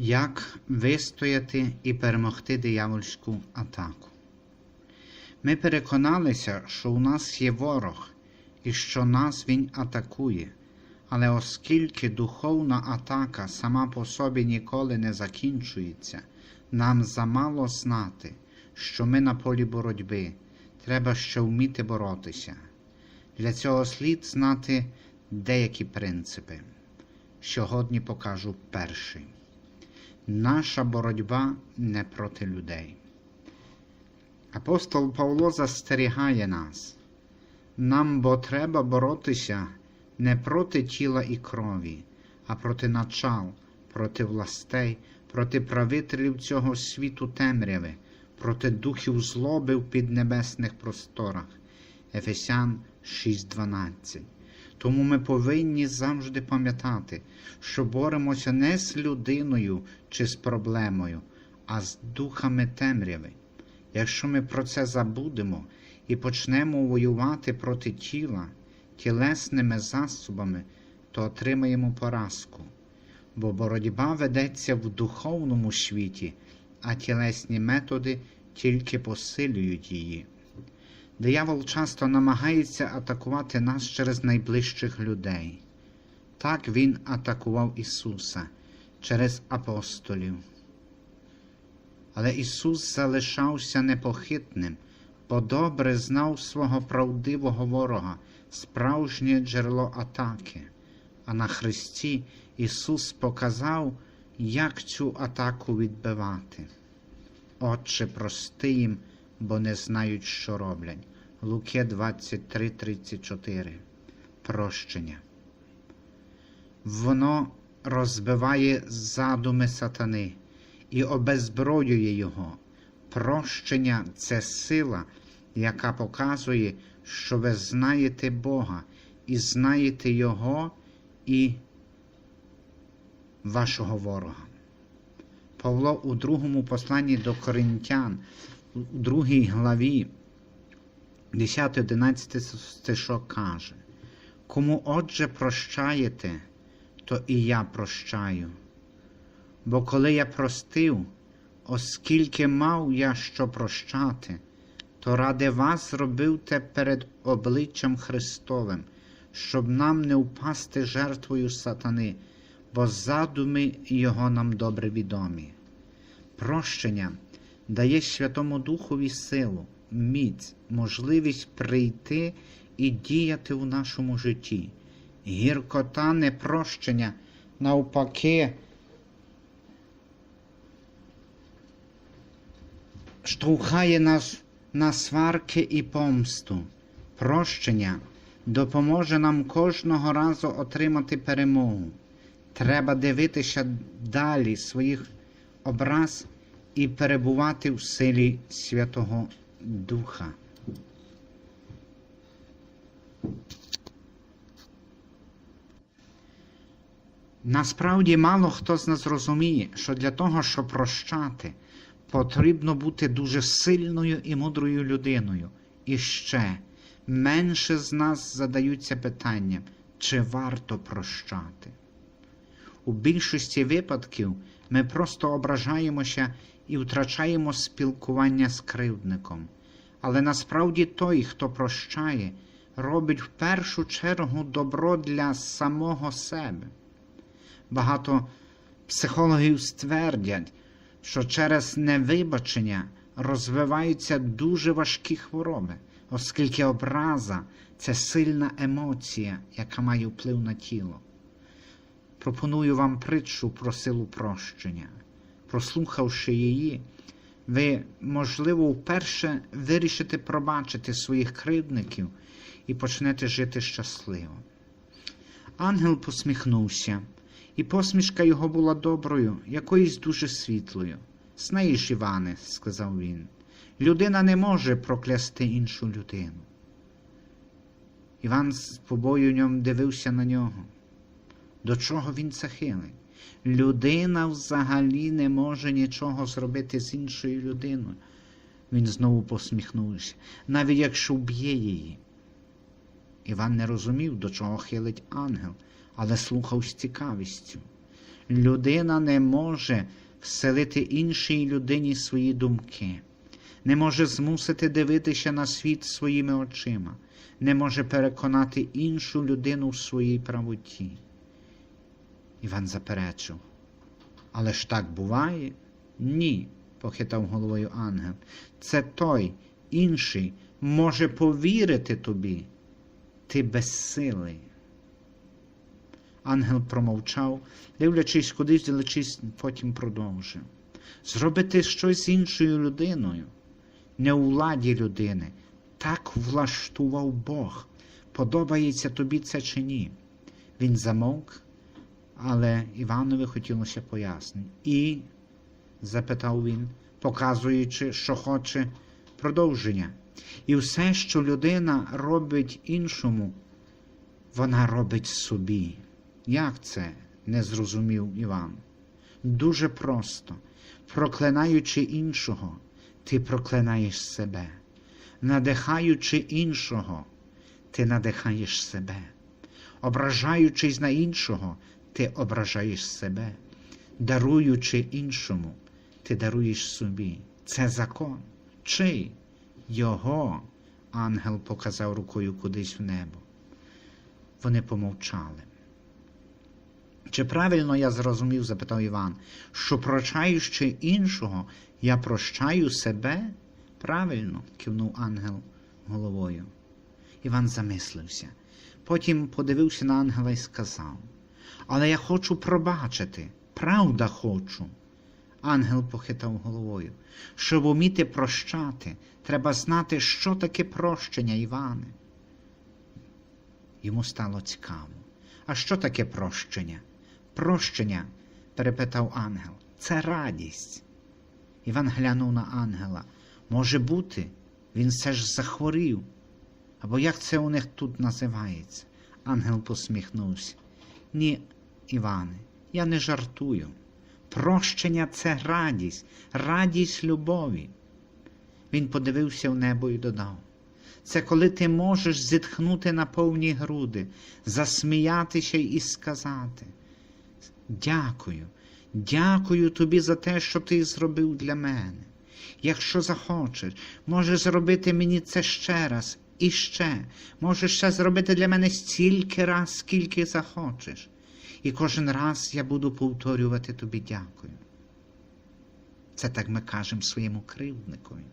Як вистояти і перемогти диявольську атаку? Ми переконалися, що у нас є ворог і що нас він атакує. Але оскільки духовна атака сама по собі ніколи не закінчується, нам замало знати, що ми на полі боротьби, треба ще вміти боротися. Для цього слід знати деякі принципи. Сьогодні покажу перший. Наша боротьба не проти людей. Апостол Павло застерігає нас. Нам бо треба боротися не проти тіла і крові, а проти начал, проти властей, проти правителів цього світу темряви, проти духів злоби в піднебесних просторах. Ефесян 6:12. Тому ми повинні завжди пам'ятати, що боремося не з людиною чи з проблемою, а з духами темряви. Якщо ми про це забудемо і почнемо воювати проти тіла тілесними засобами, то отримаємо поразку, бо боротьба ведеться в духовному світі, а тілесні методи тільки посилюють її. Диявол часто намагається атакувати нас через найближчих людей. Так він атакував Ісуса через апостолів. Але Ісус залишався непохитним, бо добре знав свого правдивого ворога, справжнє джерело атаки. А на Христі Ісус показав, як цю атаку відбивати. Отче, прости їм, бо не знають, що роблять. Луки 23:34. Прощення. Воно розбиває задуми сатани і обезброює його. Прощення це сила, яка показує, що ви знаєте Бога і знаєте Його і вашого ворога. Павло у другому посланні до Коринтян, другій главі, 10-11 стишок каже, Кому отже прощаєте, то і я прощаю. Бо коли я простив, оскільки мав я що прощати, то ради вас зробив те перед обличчям Христовим, щоб нам не впасти жертвою сатани, бо задуми Його нам добре відомі. Прощення дає Святому Духові силу, міць, можливість прийти і діяти у нашому житті. Гіркота непрощення, навпаки, штовхає нас на сварки і помсту. Прощення допоможе нам кожного разу отримати перемогу. Треба дивитися далі своїх образ і перебувати в силі Святого Духа. Насправді мало хто з нас розуміє, що для того, щоб прощати, потрібно бути дуже сильною і мудрою людиною. І ще менше з нас задаються питанням, чи варто прощати. У більшості випадків ми просто ображаємося і втрачаємо спілкування з кривдником. Але насправді той, хто прощає, робить в першу чергу добро для самого себе. Багато психологів ствердять, що через невибачення розвиваються дуже важкі хвороби, оскільки образа це сильна емоція, яка має вплив на тіло. Пропоную вам притчу про силу прощення. Прослухавши її, ви, можливо, вперше вирішите пробачити своїх кривдників і почнете жити щасливо. Ангел посміхнувся, і посмішка його була доброю, якоюсь дуже світлою. Знаєш, Іване, сказав він, людина не може проклясти іншу людину. Іван з побоюнням дивився на нього. До чого він це хилий? Людина взагалі не може нічого зробити з іншою людиною. Він знову посміхнувся, навіть якщо вб'є її. Іван не розумів, до чого хилить ангел, але слухав з цікавістю. Людина не може вселити іншій людині свої думки, не може змусити дивитися на світ своїми очима, не може переконати іншу людину в своїй правоті. Іван заперечив. Але ж так буває? Ні, похитав головою ангел. Це той інший може повірити тобі. Ти безсилий. Ангел промовчав, дивлячись кудись, дивлячись, потім продовжив. Зробити щось з іншою людиною, не у владі людини. Так влаштував Бог. Подобається тобі це чи ні? Він замовк, але Іванові хотілося пояснень. І, запитав він, показуючи, що хоче продовження. І все, що людина робить іншому, вона робить собі. Як це? не зрозумів Іван. Дуже просто. Проклинаючи іншого, ти проклинаєш себе. Надихаючи іншого, ти надихаєш себе. Ображаючись на іншого, ти ображаєш себе. Даруючи іншому, ти даруєш собі. Це закон. Чий? Його, ангел показав рукою кудись в небо. Вони помовчали. Чи правильно я зрозумів, запитав Іван, що прощаючи іншого, я прощаю себе? Правильно, кивнув ангел головою. Іван замислився. Потім подивився на ангела і сказав: Але я хочу пробачити, правда хочу. Ангел похитав головою. Щоб уміти прощати, треба знати, що таке прощення, Іване. Йому стало цікаво. А що таке прощення? Прощення, перепитав ангел, це радість. Іван глянув на ангела. Може бути, він все ж захворів. Або як це у них тут називається? Ангел посміхнувся. Ні, Іване, я не жартую. Прощення це радість, радість любові. Він подивився в небо і додав. Це коли ти можеш зітхнути на повні груди, засміятися і сказати. Дякую, дякую тобі за те, що ти зробив для мене. Якщо захочеш, можеш зробити мені це ще раз і ще. Можеш ще зробити для мене стільки раз, скільки захочеш. І кожен раз я буду повторювати тобі дякую. Це так ми кажемо своєму кривдникові.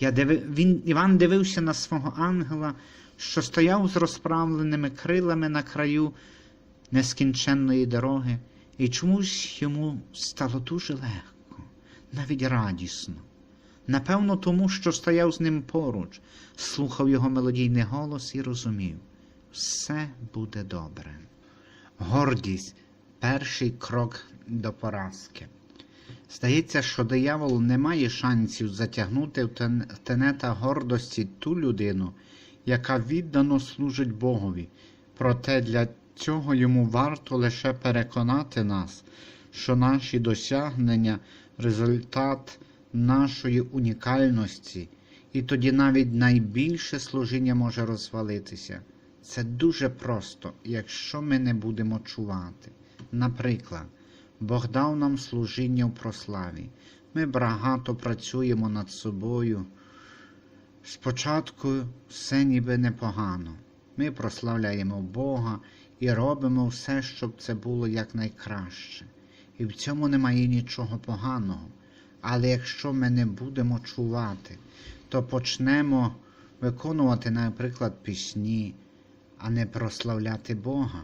Я диви... Він, Іван дивився на свого ангела, що стояв з розправленими крилами на краю нескінченної дороги, і чомусь йому стало дуже легко, навіть радісно. Напевно, тому, що стояв з ним поруч, слухав його мелодійний голос і розумів, все буде добре. Гордість перший крок до поразки. Здається, що диявол не має шансів затягнути в тенета гордості ту людину, яка віддано служить Богові. Проте для цього йому варто лише переконати нас, що наші досягнення результат нашої унікальності, і тоді навіть найбільше служіння може розвалитися. Це дуже просто, якщо ми не будемо чувати. Наприклад, Бог дав нам служіння в прославі. Ми багато працюємо над собою. Спочатку все ніби непогано. Ми прославляємо Бога і робимо все, щоб це було якнайкраще. І в цьому немає нічого поганого. Але якщо ми не будемо чувати, то почнемо виконувати, наприклад, пісні, а не прославляти Бога.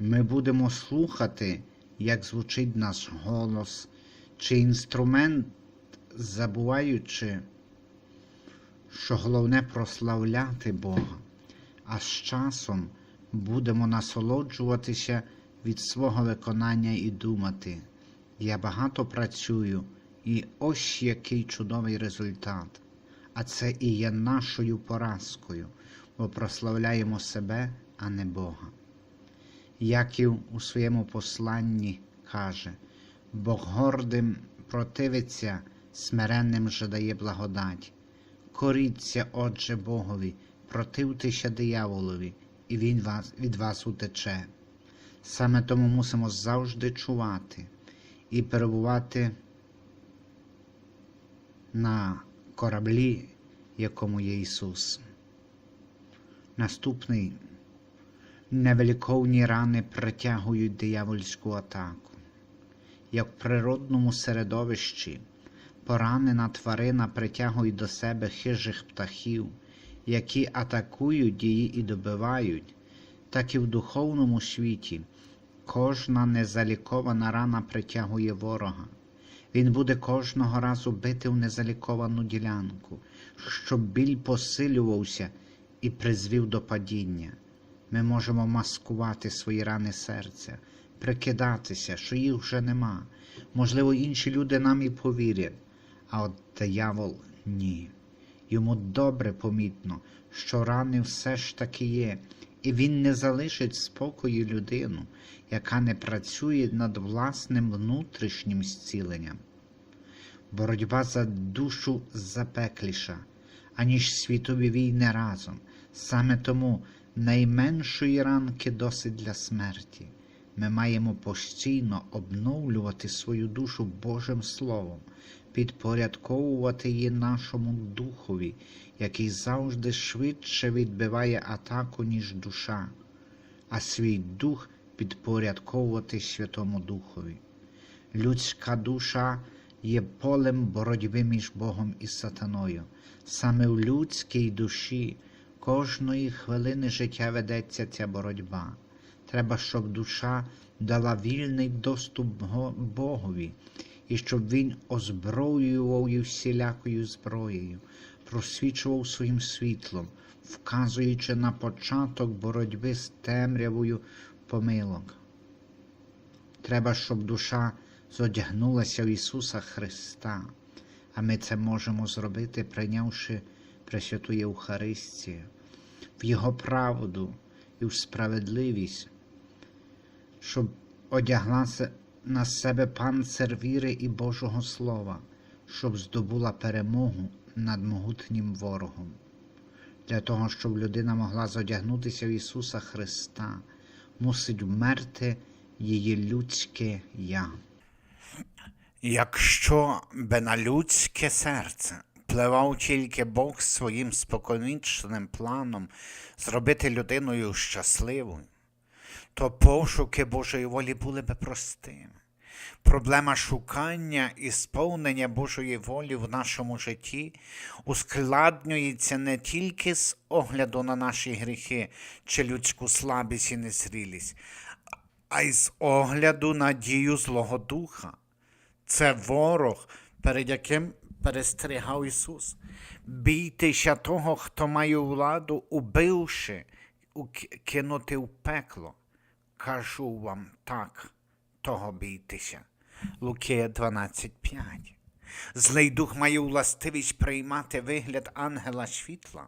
Ми будемо слухати, як звучить наш голос, чи інструмент, забуваючи, що головне прославляти Бога, а з часом будемо насолоджуватися від свого виконання і думати. Я багато працюю, і ось який чудовий результат. А це і є нашою поразкою, бо прославляємо себе, а не Бога. Яків у своєму посланні каже, Бог гордим противиться, смиренним же дає благодать. Коріться, Отже Богові, противтеся дияволові, і Він вас, від вас утече. Саме тому мусимо завжди чувати і перебувати на кораблі, якому є Ісус. Наступний невеликовні рани притягують диявольську атаку. Як в природному середовищі поранена тварина притягує до себе хижих птахів, які атакують її і добивають, так і в духовному світі кожна незалікована рана притягує ворога. Він буде кожного разу бити в незаліковану ділянку, щоб біль посилювався і призвів до падіння. Ми можемо маскувати свої рани серця, прикидатися, що їх вже нема. Можливо, інші люди нам і повірять, а от диявол ні. Йому добре помітно, що рани все ж таки є, і він не залишить спокою людину, яка не працює над власним внутрішнім зціленням. Боротьба за душу запекліша, аніж світові війни разом. Саме тому найменшої ранки досить для смерті. Ми маємо постійно обновлювати свою душу Божим Словом, підпорядковувати її нашому духові, який завжди швидше відбиває атаку, ніж душа, а свій дух підпорядковувати Святому Духові. Людська душа є полем боротьби між Богом і сатаною. Саме в людській душі кожної хвилини життя ведеться ця боротьба. Треба, щоб душа дала вільний доступ Богові, і щоб він озброював її всілякою зброєю, просвічував своїм світлом, вказуючи на початок боротьби з темрявою помилок. Треба, щоб душа зодягнулася в Ісуса Христа, а ми це можемо зробити, прийнявши Пресвяту Євхаристію, в Його правду і в справедливість, щоб одяглася на себе панцир віри і Божого Слова, щоб здобула перемогу над могутнім ворогом. Для того, щоб людина могла зодягнутися в Ісуса Христа, мусить вмерти її людське я. Якщо би на людське серце впливав тільки Бог своїм споконвічним планом зробити людиною щасливою, то пошуки Божої волі були би простими. Проблема шукання і сповнення Божої волі в нашому житті ускладнюється не тільки з огляду на наші гріхи чи людську слабість і незрілість, а й з огляду на дію Злого Духа. Це ворог, перед яким перестерігав Ісус. Бійтеся того, хто має владу, убивши, кинути в пекло. Кажу вам так, того бійтеся. Лукія 12.5. Злий дух має властивість приймати вигляд ангела світла.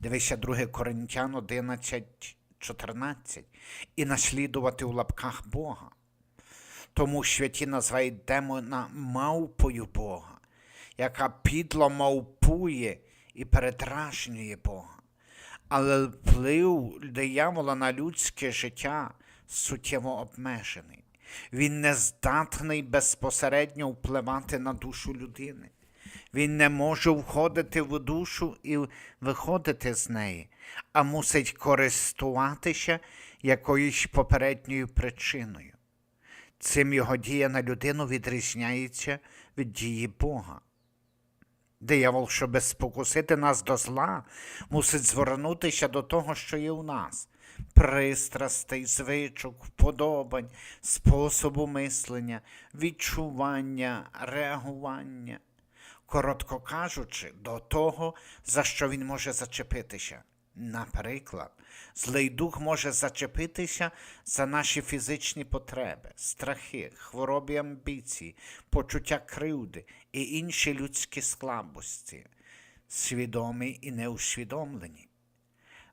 Дивися 2 Коринтян 11.14. І наслідувати у лапках Бога. Тому святі називають демона мавпою Бога, яка підло мавпує і передражнює Бога. Але вплив диявола на людське життя суттєво обмежений. Він не здатний безпосередньо впливати на душу людини. Він не може входити в душу і виходити з неї, а мусить користуватися якоюсь попередньою причиною. Цим його дія на людину відрізняється від дії Бога. Диявол, щоб спокусити нас до зла, мусить звернутися до того, що є у нас пристрастей, звичок, вподобань, способу мислення, відчування, реагування. Коротко кажучи, до того, за що він може зачепитися. Наприклад, злий дух може зачепитися за наші фізичні потреби, страхи, хвороби амбіції, почуття кривди і інші людські слабості, свідомі і неусвідомлені.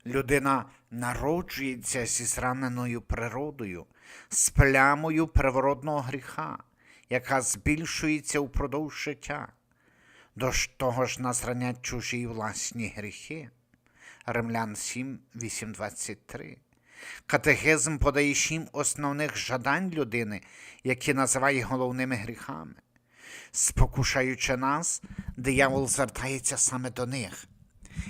Людина народжується зі зраненою природою, з плямою привородного гріха, яка збільшується упродовж життя. До того ж нас ранять чужі власні гріхи. Римлян 7, 8, 23. Катехизм подає сім основних жадань людини, які називає головними гріхами. Спокушаючи нас, диявол звертається саме до них.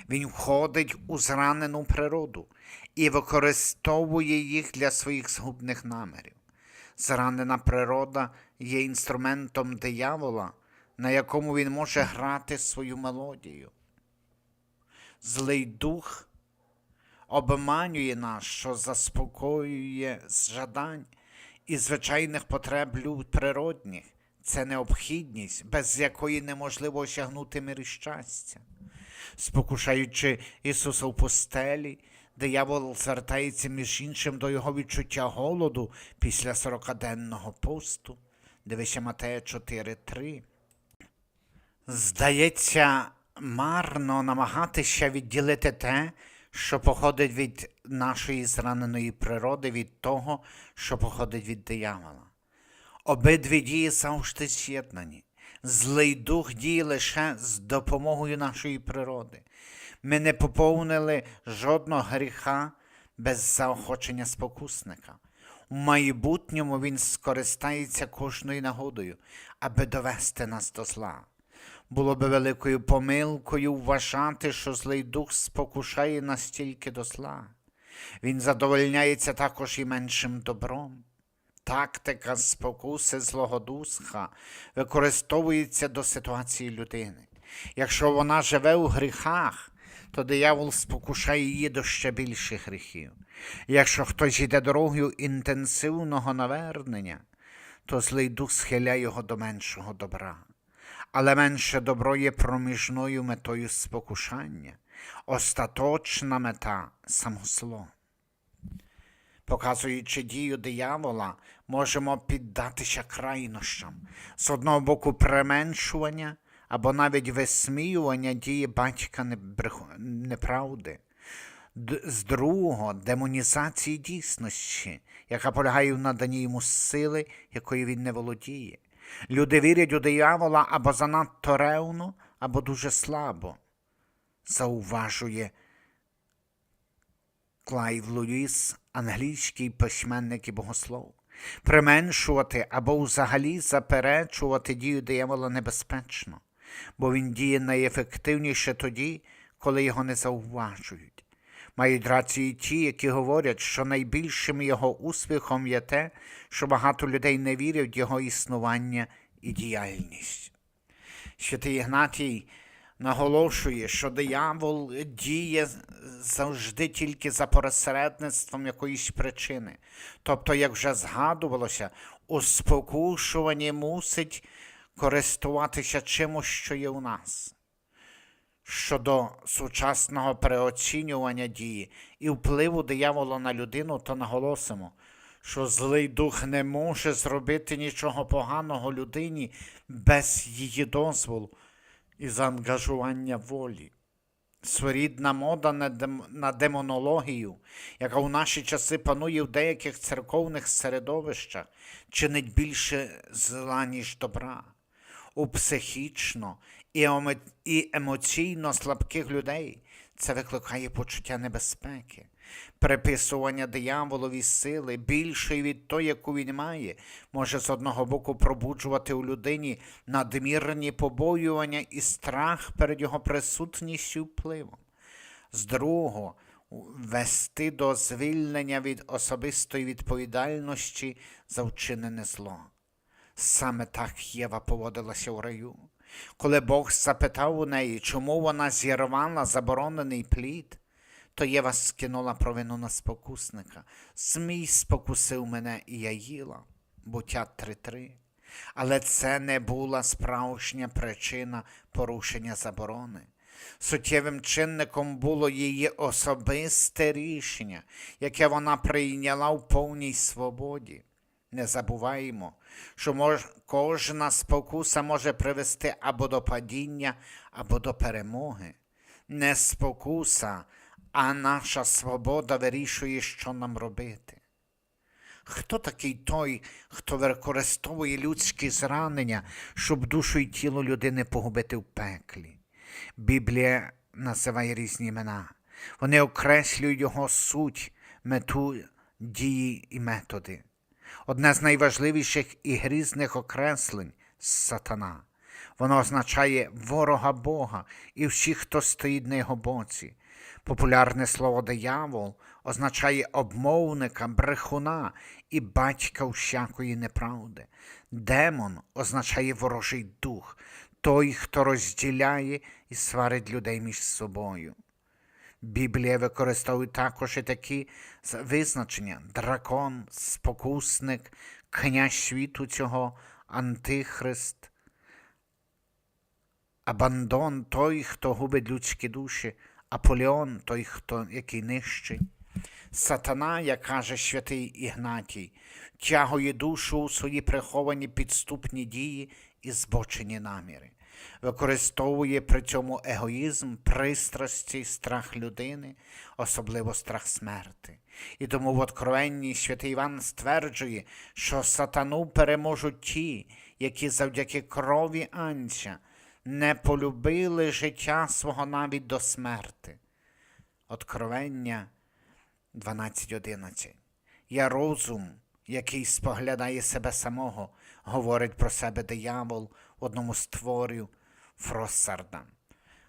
Він входить у зранену природу і використовує їх для своїх згубних намірів. Зранена природа є інструментом диявола, на якому він може грати свою мелодію. Злий дух обманює нас, що заспокоює жадань і звичайних потреб люд. Це необхідність, без якої неможливо осягнути мир і щастя. Спокушаючи Ісуса в пустелі, диявол звертається між іншим до його відчуття голоду після сорокаденного посту. Дивися Матея 4.3. Здається, марно намагатися відділити те, що походить від нашої зраненої природи, від того, що походить від диявола. Обидві дії завжди з'єднані. Злий дух діє лише з допомогою нашої природи. Ми не поповнили жодного гріха без заохочення спокусника. У майбутньому він скористається кожною нагодою, аби довести нас до зла. Було би великою помилкою вважати, що злий дух спокушає нас тільки до зла. Він задовольняється також і меншим добром. Тактика спокуси злого духа використовується до ситуації людини. Якщо вона живе у гріхах, то диявол спокушає її до ще більших гріхів. Якщо хтось йде дорогою інтенсивного навернення, то злий дух схиляє його до меншого добра. Але менше добро є проміжною метою спокушання, остаточна мета самосло. Показуючи дію диявола, можемо піддатися крайнощам. З одного боку, применшування або навіть висміювання дії батька неправди, з другого демонізації дійсності, яка полягає в наданні йому сили, якої він не володіє. Люди вірять у диявола або занадто ревно, або дуже слабо. Зауважує Клайв Луїс, англійський письменник і богослов. Применшувати або взагалі заперечувати дію диявола небезпечно, бо він діє найефективніше тоді, коли його не зауважують. Мають рацію ті, які говорять, що найбільшим його успіхом є те, що багато людей не вірять в його існування і діяльність. Святий Ігнатій наголошує, що диявол діє завжди тільки за посередництвом якоїсь причини. Тобто, як вже згадувалося, у спокушуванні мусить користуватися чимось, що є у нас. Щодо сучасного переоцінювання дії і впливу диявола на людину, то наголосимо, що злий дух не може зробити нічого поганого людині без її дозволу і заангажування волі. Своєрідна мода на, демонологію, яка у наші часи панує в деяких церковних середовищах, чинить більше зла, ніж добра. У психічно і емоційно слабких людей це викликає почуття небезпеки, приписування дияволові сили більшої від того, яку він має, може з одного боку пробуджувати у людині надмірні побоювання і страх перед його присутністю впливом. З другого вести до звільнення від особистої відповідальності за вчинене зло. Саме так Єва поводилася у раю. Коли Бог запитав у неї, чому вона зірвала заборонений плід, то Єва скинула провину на спокусника. Змій спокусив мене, і я їла. Буття 3.3. Але це не була справжня причина порушення заборони. Суттєвим чинником було її особисте рішення, яке вона прийняла в повній свободі. Не забуваємо, що мож, кожна спокуса може привести або до падіння, або до перемоги. Не спокуса, а наша свобода вирішує, що нам робити. Хто такий той, хто використовує людські зранення, щоб душу і тіло людини погубити в пеклі? Біблія називає різні імена. Вони окреслюють його суть мету, дії і методи. Одне з найважливіших і грізних окреслень сатана. Воно означає ворога Бога і всіх, хто стоїть на його боці. Популярне слово диявол означає обмовника, брехуна і батька всякої неправди. Демон означає ворожий дух, той, хто розділяє і сварить людей між собою. Біблія використовує також і такі визначення: дракон, спокусник, князь світу цього, антихрист, Абандон той, хто губить людські душі, Аполеон той, хто який нищий. Сатана, як каже святий Ігнатій, тягує душу у свої приховані підступні дії і збочені наміри, використовує при цьому егоїзм, пристрасті, страх людини, особливо страх смерти. І тому в Откровенні святий Іван стверджує, що сатану переможуть ті, які завдяки крові Анця не полюбили життя свого навіть до смерти. Откровення 12.11. Я розум, який споглядає себе самого, говорить про себе диявол одному з творів Фроссарда.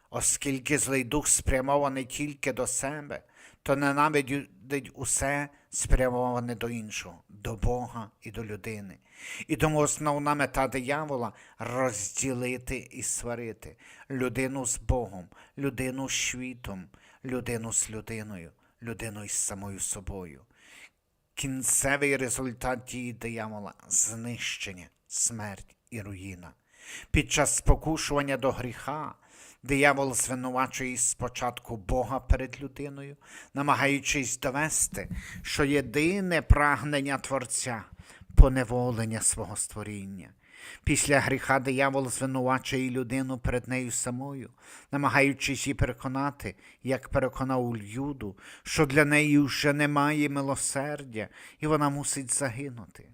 Оскільки злий дух спрямований тільки до себе, то ненавидить усе спрямоване до іншого, до Бога і до людини. І тому основна мета диявола розділити і сварити людину з Богом, людину з світом, людину з людиною, людину із самою собою. Кінцевий результат дії диявола знищення, смерть і руїна. Під час спокушування до гріха диявол звинувачує спочатку Бога перед людиною, намагаючись довести, що єдине прагнення Творця поневолення свого створіння. Після гріха диявол звинувачує людину перед нею самою, намагаючись її переконати, як переконав Юду, що для неї вже немає милосердя, і вона мусить загинути.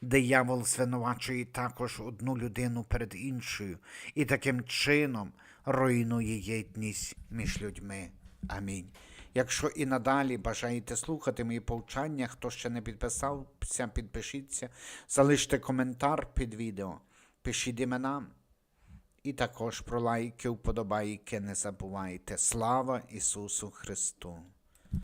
Диявол звинувачує також одну людину перед іншою і таким чином руйнує єдність між людьми. Амінь. Якщо і надалі бажаєте слухати мої повчання, хто ще не підписався, підпишіться, залиште коментар під відео, пишіть імена. І також про лайки, вподобайки не забувайте. Слава Ісусу Христу!